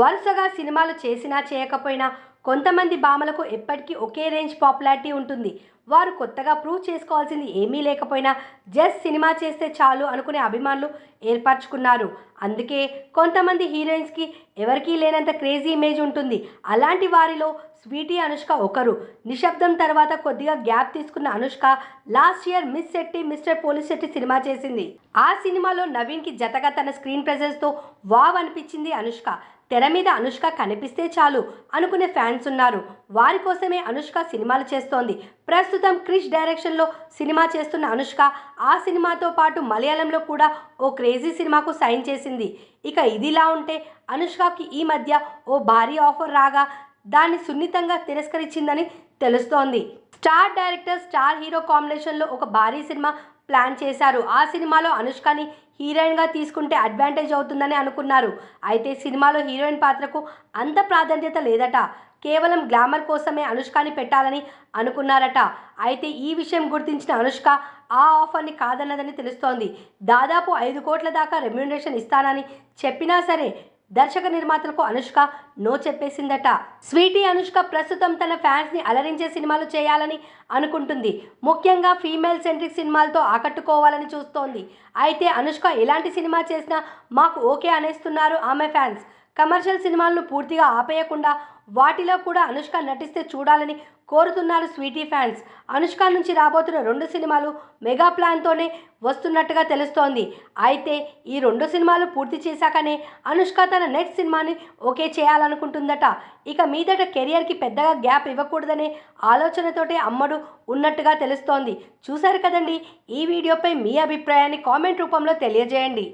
వరుసగా సినిమాలు చేసినా చేయకపోయినా కొంతమంది భామలకు ఎప్పటికీ ఒకే రేంజ్ పాపులారిటీ ఉంటుంది. వారు కొత్తగా ప్రూవ్ చేసుకోవాల్సింది ఏమీ లేకపోయినా జస్ట్ సినిమా చేస్తే చాలు అనుకునే అభిమానులు ఏర్పరచుకున్నారు. అందుకే కొంతమంది హీరోయిన్స్కి ఎవరికీ లేనంత క్రేజీ ఇమేజ్ ఉంటుంది. అలాంటి వారిలో స్వీటీ అనుష్క ఒకరు. నిశ్శబ్దం తర్వాత కొద్దిగా గ్యాప్ తీసుకున్న Anushka last year miss Shetty mister Polishetty cinema చేసింది. ఆ సినిమాలో నవీన్కి జతగా తన స్క్రీన్ ప్రెజెన్స్తో వావ్ అనిపించింది అనుష్క. తెర మీద అనుష్క కనిపిస్తే చాలు అనుకునే ఫ్యాన్స్ ఉన్నారు. వారి కోసమే అనుష్క సినిమాలు చేస్తోంది. ప్రస్తుతం క్రిష్ డైరెక్షన్లో సినిమా చేస్తున్న అనుష్క ఆ సినిమాతో పాటు మలయాళంలో కూడా ఓ క్రేజీ సినిమాకు సైన్ చేసింది. ఇక ఇదిలా ఉంటే అనుష్కకి ఈ మధ్య ఓ భారీ ఆఫర్ రాగా దాన్ని సున్నితంగా తిరస్కరించిందని తెలుస్తోంది. స్టార్ డైరెక్టర్ స్టార్ హీరో కాంబినేషన్లో ఒక భారీ సినిమా ప్లాన్ చేశారు. ఆ సినిమాలో అనుష్కని హీరోయిన్గా తీసుకుంటే అడ్వాంటేజ్ అవుతుందని అనుకున్నారు. అయితే సినిమాలో హీరోయిన్ పాత్రకు అంత ప్రాధాన్యత లేదట. కేవలం గ్లామర్ కోసమే అనుష్కని పెట్టాలని అనుకున్నారట. అయితే ఈ విషయం గుర్తించిన అనుష్క ఆ ఆఫర్ని కాదన్నదని తెలుస్తోంది. దాదాపు ఐదు కోట్ల దాకా రెమ్యునరేషన్ ఇస్తానని చెప్పినా సరే దర్శక నిర్మాతలకు అనుష్క నో చెప్పేసిందట. స్వీటీ అనుష్క ప్రస్తుతం తన ఫ్యాన్స్ని అలరించే సినిమాలు చేయాలని అనుకుంటుంది. ముఖ్యంగా ఫీమేల్ సెంట్రిక్ సినిమాలతో ఆకట్టుకోవాలని చూస్తోంది. అయితే అనుష్క ఎలాంటి సినిమా చేసినా మాకు ఓకే అనేస్తున్నారు ఆమె ఫ్యాన్స్. కమర్షియల్ సినిమాలను పూర్తిగా ఆపేయకుండా వాటిలో కూడా అనుష్క నటిస్తే చూడాలని కోరుతున్నారు స్వీటీ ఫ్యాన్స్. అనుష్క నుంచి రాబోతున్న రెండు సినిమాలు మెగా ప్లాన్తోనే వస్తున్నట్టుగా తెలుస్తోంది. అయితే ఈ రెండు సినిమాలు పూర్తి చేశాకనే అనుష్క తన నెక్స్ట్ సినిమాని ఓకే చేయాలనుకుంటుందట. ఇక మీదట కెరియర్కి పెద్దగా గ్యాప్ ఇవ్వకూడదనే ఆలోచనతోటే అమ్మడు ఉన్నట్టుగా తెలుస్తోంది. చూశారు కదండి? ఈ వీడియోపై మీ అభిప్రాయాన్ని కామెంట్ రూపంలో తెలియజేయండి.